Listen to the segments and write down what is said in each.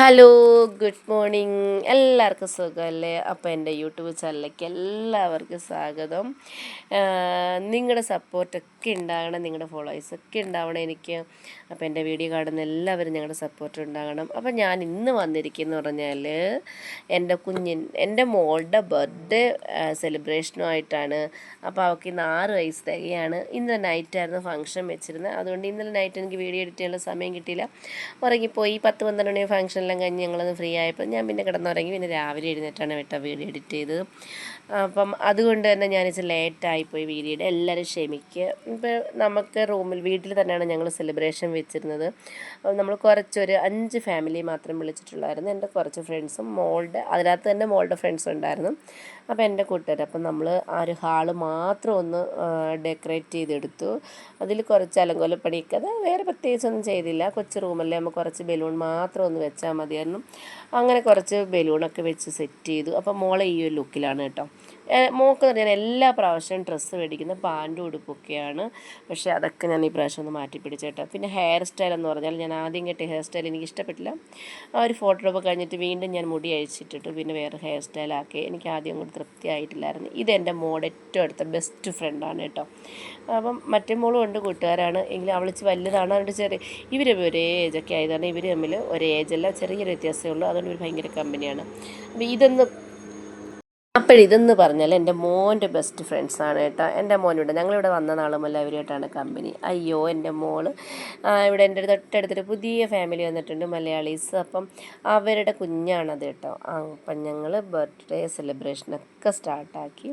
Hello good morning. എല്ലാവർക്കും സുഖമല്ലേ? അപ്പോൾ എന്റെ യൂട്യൂബ് ചാനലിലേക്ക് എല്ലാവർക്കും സ്വാഗതം. നിങ്ങളുടെ സപ്പോർട്ടൊക്കെ ഉണ്ടാകണം നിങ്ങളുടെ ഫോളോവേഴ്സ് ഒക്കെ ഉണ്ടാവണം എനിക്ക്. അപ്പോൾ എന്റെ വീഡിയോ കാണുന്ന എല്ലാവരും ഞങ്ങളുടെ സപ്പോർട്ട് ഉണ്ടാകണം. അപ്പോൾ ഞാൻ ഇന്ന് വന്നിരിക്കുന്നത് പറഞ്ഞാൽ എന്റെ കുഞ്ഞിൻ എന്റെ മോളുടെ ബർത്ത്ഡേ സെലിബ്രേഷനുമായിട്ടാണ് അപ്പോൾ അവൾക്ക് ഇന്ന് ആറ് വയസ്സ് തികയാണ്. ഇന്നലെ നൈറ്റായിരുന്നു ഫംഗ്ഷൻ വെച്ചിരുന്നത്. അതുകൊണ്ട് ഇന്നലെ നൈറ്റ് എനിക്ക് വീഡിയോ എഡിറ്റ് ചെയ്യാനുള്ള സമയം കിട്ടിയില്ല. ഉറങ്ങിപ്പോയി. പത്ത് പന്ത്രണ്ട് മണി ഫംഗ്ഷൻ എല്ലാം കഴിഞ്ഞ് ഞങ്ങളൊന്ന് ഫ്രീ ആയപ്പോൾ ഞാൻ പിന്നെ കിടന്നുറങ്ങി. പിന്നെ രാവിലെ എഴുന്നേറ്റാണ് വിട്ട വീഡിയോ എഡിറ്റ് ചെയ്തത് അപ്പം അതുകൊണ്ട് തന്നെ ഞാൻ ഇച്ചിരി ലേറ്റായിപ്പോയി വീഡിയോയുടെ എല്ലാവരും ക്ഷമിക്കുക ഇപ്പോൾ നമുക്ക് റൂമിൽ വീട്ടിൽ തന്നെയാണ് ഞങ്ങൾ സെലിബ്രേഷൻ വെച്ചിരുന്നത്. നമ്മൾ കുറച്ചൊരു അഞ്ച് ഫാമിലി മാത്രം വിളിച്ചിട്ടുള്ളായിരുന്നു. എന്റെ കുറച്ച് ഫ്രണ്ട്സും മോളുടെ അതിനകത്ത് തന്നെ മോളുടെ ഫ്രണ്ട്സ് ഉണ്ടായിരുന്നു. അപ്പോൾ എന്റെ കൂട്ടുകാർ അപ്പം നമ്മൾ ആ ഒരു ഹാൾ മാത്രം ഒന്ന് ഡെക്കറേറ്റ് ചെയ്തെടുത്തു. അതിൽ കുറച്ച് അലങ്കോലപ്പണിയൊക്കെ അത് വേറെ പ്രത്യേകിച്ചൊന്നും ചെയ്തില്ല. കൊച്ചു റൂമല്ലേ നമ്മൾ കുറച്ച് ബലൂൺ മാത്രം ഒന്ന് വെച്ചാൽ മതിയായിരുന്നു. അങ്ങനെ കുറച്ച് ബലൂണൊക്കെ വെച്ച് സെറ്റ് ചെയ്തു. അപ്പോൾ മോളെ ഈ ഒരു ലുക്കിലാണ് കേട്ടോ. മോൾക്ക് ഞാൻ എല്ലാ പ്രാവശ്യവും ഡ്രസ്സ് മേടിക്കുന്ന പാന്റും ഉടുപ്പൊക്കെയാണ്. പക്ഷേ അതൊക്കെ ഞാൻ ഈ പ്രാവശ്യം ഒന്ന് മാറ്റി പിടിച്ചേട്ടാ പിന്നെ ഹെയർ സ്റ്റൈൽ എന്ന് പറഞ്ഞാൽ ഞാൻ ആദ്യം കെട്ടിയ ഹെയർ സ്റ്റൈൽ എനിക്ക് ഇഷ്ടപ്പെട്ടില്ല ആ ഒരു ഫോട്ടോ കഴിഞ്ഞിട്ട് വീണ്ടും ഞാൻ മുടി അഴിച്ചിട്ടിട്ട് പിന്നെ വേറെ ഹെയർ സ്റ്റൈലാക്കി എനിക്ക് ആദ്യം അങ്ങോട്ട് തൃപ്തിയായിട്ടില്ലായിരുന്നു. ഇതെന്റെ മോഡ് ഏറ്റവും അടുത്ത ബെസ്റ്റ് ഫ്രണ്ടാണ് കേട്ടോ. അപ്പം മറ്റേ മോളും ഉണ്ട് കൂട്ടുകാരാണ്. എങ്കിലും അവളിച്ച് വലുതാണ്. അതുകൊണ്ട് ചെറിയ ഇവർ ഒരേ ഏജൊക്കെ ആയതാണ്. ഇവർ തമ്മിൽ ഒരേ ഏജല്ല ചെറിയൊരു വ്യത്യാസമേ ഉള്ളൂ. അതുകൊണ്ട് ഒരു ഭയങ്കര കമ്പനിയാണ് അപ്പോൾ ഇതൊന്ന് അപ്പോഴിതെന്ന് പറഞ്ഞാൽ എന്റെ മോന്റെ ബെസ്റ്റ് ഫ്രണ്ട്സാണ് കേട്ടോ. എന്റെ മോനിവിടെ ഞങ്ങളിവിടെ വന്ന നാളും എല്ലാവരുമായിട്ടാണ് കമ്പനി അയ്യോ എന്റെ മോൾ ഇവിടെ എന്റെ തൊട്ടടുത്തൊരു പുതിയ ഫാമിലി വന്നിട്ടുണ്ട് മലയാളീസ്. അപ്പം അവരുടെ കുഞ്ഞാണത് കേട്ടോ. അപ്പം ഞങ്ങൾ ബർത്ത്ഡേ സെലിബ്രേഷനൊക്കെ സ്റ്റാർട്ടാക്കി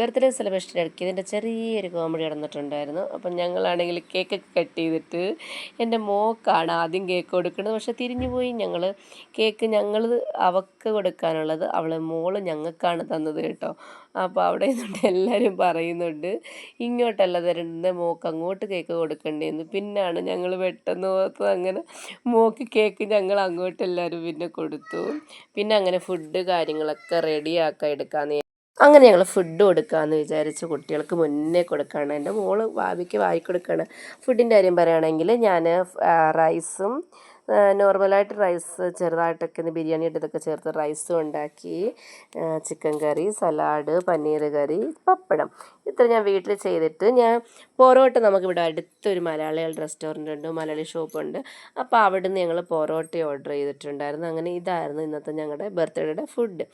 ബർത്ത്ഡേ സെലിബ്രേഷൻ ഇടയ്ക്ക് ഇതിന്റെ ചെറിയൊരു കോമഡി നടന്നിട്ടുണ്ടായിരുന്നു. അപ്പം ഞങ്ങളാണെങ്കിൽ കേക്ക് കട്ട് ചെയ്തിട്ട് എന്റെ മോക്കാണ് ആദ്യം കേക്ക് കൊടുക്കുന്നത്. പക്ഷെ തിരിഞ്ഞു പോയി ഞങ്ങൾ കേക്ക് ഞങ്ങൾ അവൾക്ക് കൊടുക്കാനുള്ളത് അവൾ മോൾ ഞങ്ങൾക്കാണ് തന്നത് കേട്ടോ. അപ്പോൾ അവിടെ നിന്നിട്ട് എല്ലാവരും പറയുന്നുണ്ട് ഇങ്ങോട്ടല്ല തരേണ്ടത് മോക്ക് അങ്ങോട്ട് കേക്ക് കൊടുക്കണ്ടേന്ന്. പിന്നാണ് ഞങ്ങൾ പെട്ടെന്ന് ഓർത്തത് അങ്ങനെ മോക്ക് കേക്ക് ഞങ്ങൾ അങ്ങോട്ട് എല്ലാവരും പിന്നെ കൊടുത്തു. പിന്നെ അങ്ങനെ ഫുഡ് കാര്യങ്ങളൊക്കെ റെഡിയാക്കാൻ എടുക്കാമെന്ന് അങ്ങനെ ഞങ്ങൾ ഫുഡ് കൊടുക്കാമെന്ന് വിചാരിച്ച് കുട്ടികൾക്ക് മുന്നേ കൊടുക്കുകയാണ് എന്റെ മോൾ ഭാവിക്ക് വായി കൊടുക്കുകയാണ് ഫുഡിന്റെ കാര്യം പറയുകയാണെങ്കിൽ ഞാൻ റൈസും നോർമലായിട്ട് റൈസ് ചെറുതായിട്ടൊക്കെ ഒന്ന് ബിരിയാണി ഇട്ടതൊക്കെ ചേർത്ത് റൈസും ഉണ്ടാക്കി. Chicken curry salad paneer curry pappadam. ഇത്ര ഞാൻ വീട്ടിൽ ചെയ്തിട്ട് ഞാൻ പൊറോട്ട നമുക്കിവിടെ അടുത്തൊരു മലയാളികൾ റെസ്റ്റോറന്റ് ഉണ്ട് മലയാളി ഷോപ്പുണ്ട്. അപ്പോൾ അവിടെ നിന്ന് ഞങ്ങൾ പൊറോട്ട ഓർഡർ ചെയ്തിട്ടുണ്ടായിരുന്നു. അങ്ങനെ ഇതായിരുന്നു ഇന്നത്തെ ഞങ്ങളുടെ ബർത്ത്ഡേയുടെ ഫുഡ്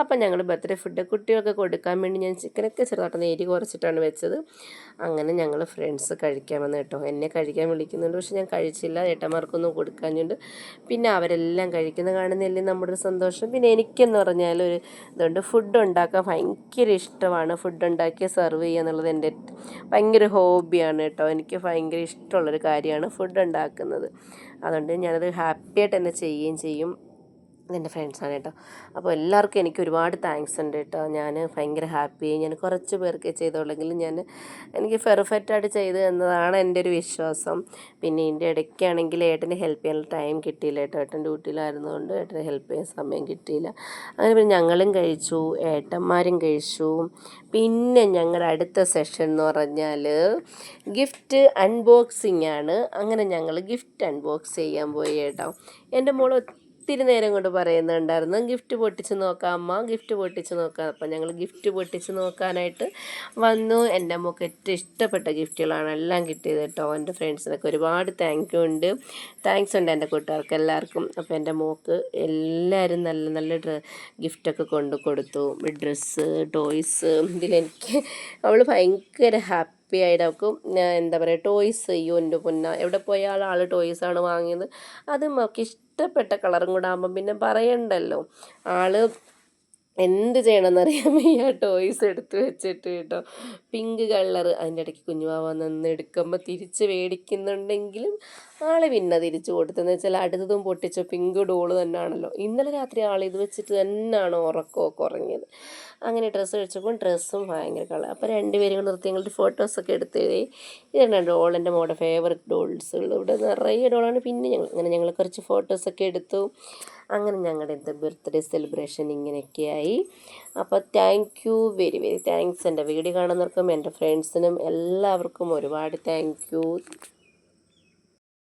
അപ്പം ഞങ്ങൾ ബർത്ത്ഡേ ഫുഡ് കുട്ടികൾക്ക് കൊടുക്കാൻ വേണ്ടി ഞാൻ ചിക്കനൊക്കെ ചെറുതായിട്ട് എരി കുറച്ചിട്ടാണ് വെച്ചത്. അങ്ങനെ ഞങ്ങൾ ഫ്രണ്ട്സ് കഴിക്കാൻ വന്നു കേട്ടോ. എന്നെ കഴിക്കാൻ വിളിക്കുന്നുണ്ട്. പക്ഷെ ഞാൻ കഴിച്ചില്ല. ഏട്ടന്മാർക്കൊന്നും കൊടുക്കാഞ്ഞുണ്ട്. പിന്നെ അവരെല്ലാം കഴിക്കുന്ന കാണുന്നില്ലേ നമ്മുടെ ഒരു സന്തോഷം. പിന്നെ എനിക്കെന്ന് പറഞ്ഞാൽ ഒരു ഇതുണ്ട്. ഫുഡ് ഉണ്ടാക്കാൻ ഭയങ്കര ഇഷ്ടമാണ്. ഫുഡ് ഉണ്ടാക്കി സെർവ് ചെയ്യുക എന്നുള്ളത് എന്റെ ഭയങ്കര ഹോബിയാണ് കേട്ടോ. എനിക്ക് ഭയങ്കര ഇഷ്ടമുള്ളൊരു കാര്യമാണ് ഫുഡ് ഉണ്ടാക്കുന്നത്. അതുകൊണ്ട് ഞാനത് ഹാപ്പിയായിട്ട് തന്നെ ചെയ്യുകയും ചെയ്യും. ഇതെന്റെ ഫ്രണ്ട്സാണ് കേട്ടോ അപ്പോൾ എല്ലാവർക്കും എനിക്ക് ഒരുപാട് താങ്ക്സ് ഉണ്ട് കേട്ടോ ഞാൻ ഭയങ്കര ഹാപ്പി ഞാൻ കുറച്ച് പേർക്ക് ചെയ്തോളെങ്കിലും ഞാൻ എനിക്ക് പെർഫെക്റ്റായിട്ട് ചെയ്ത് എന്നതാണ് എന്റെ ഒരു വിശ്വാസം. പിന്നെ ഇതിന്റെ ഇടയ്ക്കാണെങ്കിൽ ഏട്ടന് ഹെൽപ്പ് ചെയ്യാനുള്ള ടൈം കിട്ടിയില്ല കേട്ടോ ഏട്ടൻ ഡ്യൂട്ടിയിലായിരുന്നതുകൊണ്ട് ഏട്ടന് ഹെൽപ്പ് ചെയ്യാൻ സമയം കിട്ടിയില്ല. അങ്ങനെ പിന്നെ ഞങ്ങളും കഴിച്ചു ഏട്ടന്മാരും കഴിച്ചു. പിന്നെ ഞങ്ങളുടെ അടുത്ത സെഷൻ എന്ന് പറഞ്ഞാൽ ഗിഫ്റ്റ് അൺബോക്സിംഗ് ആണ്. അങ്ങനെ ഞങ്ങൾ ഗിഫ്റ്റ് അൺബോക്സ് ചെയ്യാൻ പോയി കേട്ടോ എന്റെ മോൾ ഒത്തിരി നേരം കൊണ്ട് പറയുന്നുണ്ടായിരുന്നു ഗിഫ്റ്റ് പൊട്ടിച്ച് നോക്കാം അമ്മ ഗിഫ്റ്റ് പൊട്ടിച്ച് നോക്കാം. അപ്പം ഞങ്ങൾ ഗിഫ്റ്റ് പൊട്ടിച്ച് നോക്കാനായിട്ട് വന്നു. എന്റെ അമ്മയ്ക്ക് ഏറ്റവും ഇഷ്ടപ്പെട്ട ഗിഫ്റ്റുകളാണ് എല്ലാം കിട്ടിയത് കേട്ടോ. എന്റെ ഫ്രണ്ട്സിനൊക്കെ ഒരുപാട് താങ്ക് യു ഉണ്ട്. താങ്ക്സ് ഉണ്ട് എന്റെ കൂട്ടുകാർക്ക് എല്ലാവർക്കും. അപ്പോൾ എന്റെ മോക്ക് എല്ലാവരും നല്ല നല്ല ഡ്ര ഗിഫ്റ്റൊക്കെ കൊണ്ട് കൊടുത്തു. ഡ്രസ്സ് ടോയ്സ് ഇതിലെനിക്ക് അവൾ ഭയങ്കര ഹാപ്പി ഹാപ്പി ആയിട്ട് എന്താ പറയുക ടോയ്സ് അയ്യോ എന്റെ പൊന്ന. എവിടെ പോയാൽ ആൾ ടോയ്സാണ് വാങ്ങിയത്. അത് നമുക്ക് ഇഷ്ടപ്പെട്ട കളറും കൂടെ ആകുമ്പം പിന്നെ പറയണ്ടല്ലോ. ആൾ എന്ത് ചെയ്യണമെന്നറിയാൻ വയ്യ. ടോയ്സ് എടുത്ത് വെച്ചിട്ട് കേട്ടോ. പിങ്ക് കളർ അതിന്റെ ഇടയ്ക്ക് കുഞ്ഞുവാവ നിന്ന് എടുക്കുമ്പോൾ തിരിച്ച് മേടിക്കുന്നുണ്ടെങ്കിലും ആളെ പിന്നെ തിരിച്ചു കൊടുത്തതെന്ന് വെച്ചാൽ അടുത്തതും പൊട്ടിച്ച പിങ്ക് ഡോൾ തന്നെയാണല്ലോ ഇന്നലെ രാത്രി ആൾ ഇത് വെച്ചിട്ട് തന്നെയാണ് ഉറക്കമൊക്കെ ഉറങ്ങിയത്. അങ്ങനെ ഡ്രസ്സ് വെച്ചപ്പോൾ ഡ്രസ്സും ഭയങ്കര കളർ അപ്പോൾ രണ്ടുപേരും കൂടെ നിർത്തി ഞങ്ങളുടെ ഫോട്ടോസൊക്കെ എടുത്ത് ഇതാണ് ഡോൾ എന്റെ മോടെ ഫേവററ്റ് ഡോൾസുകൾ ഇവിടെ നിറയെ ഡോളാണ് പിന്നെ ഞങ്ങൾ അങ്ങനെ ഞങ്ങൾ കുറച്ച് ഫോട്ടോസൊക്കെ എടുത്തു. അങ്ങനെ ഞങ്ങളുടെ എന്താ ബർത്ത്ഡേ സെലിബ്രേഷൻ ഇങ്ങനെയൊക്കെയായി. അപ്പോൾ thank you very very thanks എന്റെ വീഡിയോ കാണുന്നവർക്കും എന്റെ ഫ്രണ്ട്സിനും എല്ലാവർക്കും ഒരുപാട് താങ്ക് യു